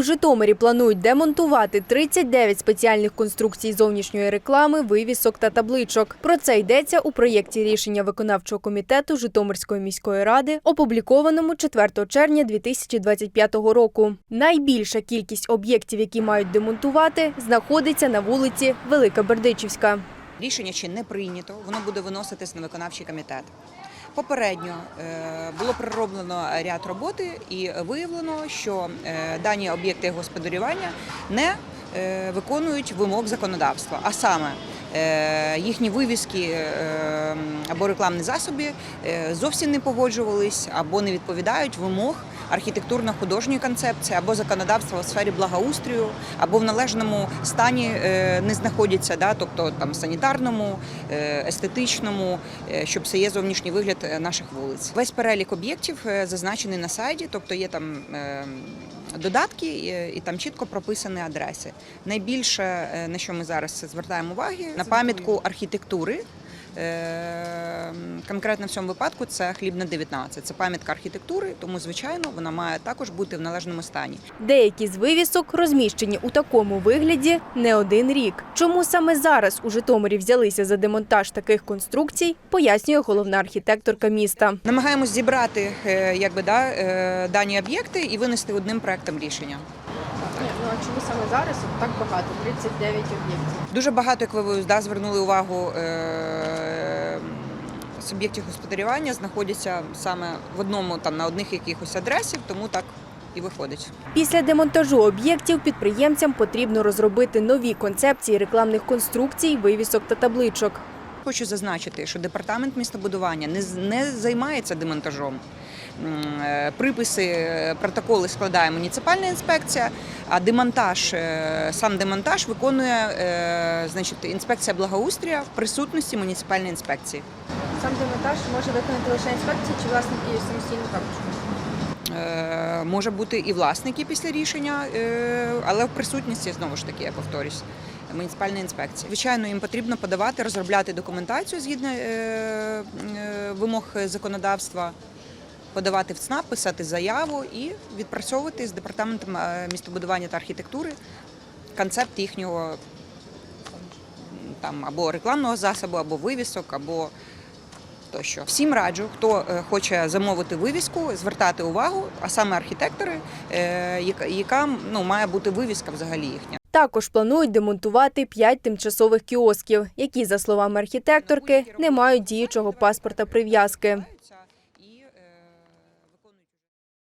У Житомирі планують демонтувати 39 спеціальних конструкцій зовнішньої реклами, вивісок та табличок. Про це йдеться у проєкті рішення виконавчого комітету Житомирської міської ради, опублікованому 4 червня 2025 року. Найбільша кількість об'єктів, які мають демонтувати, знаходиться на вулиці Велика Бердичівська. Рішення ще не прийнято, воно буде виноситись на виконавчий комітет. Попередньо е, було пророблено ряд роботи і виявлено, що е, дані об'єкти господарювання не е, виконують вимог законодавства, а саме їхні вивіски або рекламні засоби зовсім не погоджувались або не відповідають вимог архітектурно-художньої концепції або законодавства у сфері благоустрою, або в належному стані е, не знаходяться, да, тобто там санітарному, е, естетичному, е, щоб це є зовнішній вигляд наших вулиць. Весь перелік об'єктів зазначений на сайті, тобто є там. Додатки і там чітко прописані адреси. Найбільше на що ми зараз звертаємо уваги на пам'ятку архітектури. Е, Конкретно в цьому випадку це хлібна 19. Це пам'ятка архітектури, тому звичайно вона має також бути в належному стані. Деякі з вивісок розміщені у такому вигляді не один рік. Чому саме зараз у Житомирі взялися за демонтаж таких конструкцій, пояснює головна архітекторка міста. Намагаємось зібрати е, якби да е, дані об'єкти і винести одним проектом рішення. Ну а чому саме зараз так багато? 39 об'єктів. Дуже багато, як ви да, звернули увагу. Е, Суб'єктів господарювання знаходяться саме в одному там на одних якихось адресів, тому так і виходить. Після демонтажу об'єктів підприємцям потрібно розробити нові концепції рекламних конструкцій, вивісок та табличок. Хочу зазначити, що департамент містобудування не, не займається демонтажом. Е, Приписи, е, протоколи складає муніципальна інспекція, а демонтаж, е, сам демонтаж виконує значить, інспекція благоустрія в присутності муніципальної інспекції. Сам демонтаж може виконати лише інспекція чи власники самостійно також? Може бути і власники після рішення, але в присутності знову ж таки, я повторюсь, муніципальної інспекції. Звичайно, їм потрібно подавати, розробляти документацію згідно вимог законодавства, подавати в ЦНАП, писати заяву і відпрацьовувати з департаментом е, містобудування та архітектури концепт їхнього там або рекламного засобу, або вивісок, або тощо. Всім раджу, хто е, хоче замовити вивіску, звертати увагу, а саме архітектори, е, яка- ну, має бути вивіска взагалі їхня. Також планують демонтувати п'ять тимчасових кіосків, які, за словами архітекторки, не мають діючого паспорта прив'язки.